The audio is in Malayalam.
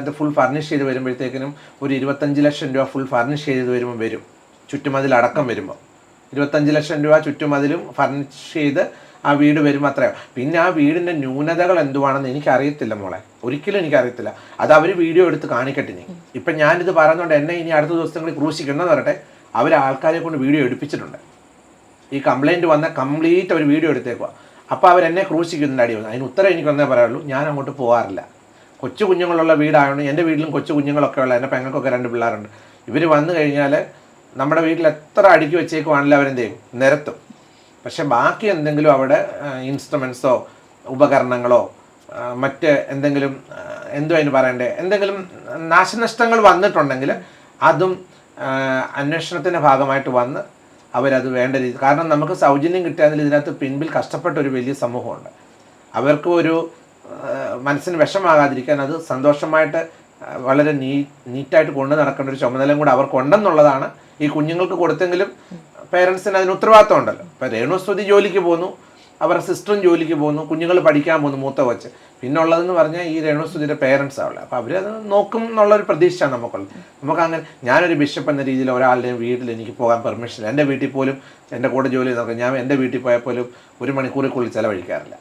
അത് ഫുൾ ഫർണിഷ് ചെയ്ത് വരുമ്പോഴത്തേക്കിനും ഒരു ഇരുപത്തഞ്ച് ലക്ഷം രൂപ ഫുൾ ഫർണിഷ് ചെയ്ത് വരുമ്പോൾ വരും. ചുറ്റുമതിൽ അടക്കം വരുമ്പോൾ ഇരുപത്തഞ്ച് ലക്ഷം രൂപ ചുറ്റുമതിലും ഫർണിഷ് ചെയ്ത് ആ വീട് വരുമ്പോൾ അത്രയോ പിന്നെ ആ വീടിന്റെ ന്യൂനതകൾ എന്തുവാണെന്ന് എനിക്കറിയത്തില്ല മോളെ. ഒരിക്കലും എനിക്കറിയത്തില്ല. അത് അവർ വീഡിയോ എടുത്ത് കാണിക്കട്ടെ ഇനി. ഇപ്പം ഞാനിത് പറയുന്നതുകൊണ്ട് എന്നെ ഇനി അടുത്ത ദിവസങ്ങളിൽ ക്രൂശിക്കണമെന്ന് പറയട്ടെ. അവർ ആൾക്കാരെ കൊണ്ട് വീഡിയോ എടുപ്പിച്ചിട്ടുണ്ട്. ഈ കംപ്ലൈന്റ് വന്ന കംപ്ലീറ്റ് ഒരു വീഡിയോ എടുത്തേക്കുക അപ്പോൾ അവരെന്നെ ക്രൂശിക്കുന്നുണ്ട് അടി വന്നു. അതിന് ഉത്തരം എനിക്ക് ഒന്നേ പറയുള്ളൂ ഞാൻ അങ്ങോട്ട് പോകാറില്ല കൊച്ചു കുഞ്ഞുങ്ങളുള്ള വീടായതുകൊണ്ട് എന്റെ വീട്ടിലും കൊച്ചു കുഞ്ഞുങ്ങളൊക്കെ ഉള്ള എന്റെ പെങ്ങൾക്കൊക്കെ രണ്ട് പിള്ളേരുണ്ട്. ഇവർ വന്നു കഴിഞ്ഞാൽ നമ്മുടെ വീട്ടിൽ എത്ര അടുക്കി വെച്ചേക്കുവാണെങ്കിലും അവരെന്ത് ചെയ്യും? നിരത്തും. പക്ഷേ ബാക്കി എന്തെങ്കിലും അവിടെ ഇൻസ്ട്രുമെൻസോ ഉപകരണങ്ങളോ മറ്റ് എന്തെങ്കിലും എന്തോ അതിന് പറയണ്ടേ? എന്തെങ്കിലും നാശനഷ്ടങ്ങൾ വന്നിട്ടുണ്ടെങ്കിൽ അതും അന്വേഷണത്തിന്റെ ഭാഗമായിട്ട് വന്ന് അവരത് വേണ്ട രീതി കാരണം നമുക്ക് സൗജന്യം കിട്ടിയതിൽ ഇതിനകത്ത് പിൻപിൽ കഷ്ടപ്പെട്ട ഒരു വലിയ സമൂഹമുണ്ട്. അവർക്ക് ഒരു മനസ്സിന് വിഷമാകാതിരിക്കാൻ അത് സന്തോഷമായിട്ട് വളരെ നീ നീറ്റായിട്ട് കൊണ്ടു നടക്കേണ്ട ഒരു ചുമതലയും കൂടെ അവർക്കുണ്ടെന്നുള്ളതാണ് ഈ കുഞ്ഞുങ്ങൾക്ക് കൊടുത്തെങ്കിലും പേരൻസിന് അതിന് ഉത്തരവാദിത്വം ഉണ്ടല്ലോ. ഇപ്പം രേണുസ്തുതി ജോലിക്ക് പോകുന്നു അവരുടെ സിസ്റ്ററും ജോലിക്ക് പോകുന്നു കുഞ്ഞുങ്ങൾ പഠിക്കാൻ പോകുന്നു മൂത്ത വച്ച് പിന്നെ ഉള്ളതെന്ന് പറഞ്ഞാൽ ഈ രേണുസ്തുതിയുടെ പേരൻസ് ആവുള്ളത് അപ്പോൾ അവരത് നോക്കും എന്നുള്ളൊരു പ്രതീക്ഷയാണ് നമുക്കുള്ളത്. നമുക്ക് അങ്ങനെ ഞാനൊരു ബിഷപ്പ് എന്ന രീതിയിൽ ഒരാളുടെയും വീട്ടിൽ എനിക്ക് പോകാൻ പെർമിഷൻ എന്റെ വീട്ടിൽ പോലും എന്റെ കൂടെ ജോലി നോക്കാം ഞാൻ എന്റെ വീട്ടിൽ പോയാൽ പോലും ഒരു മണിക്കൂറിൽ കൂടുതൽ ചിലവഴിക്കാറില്ല.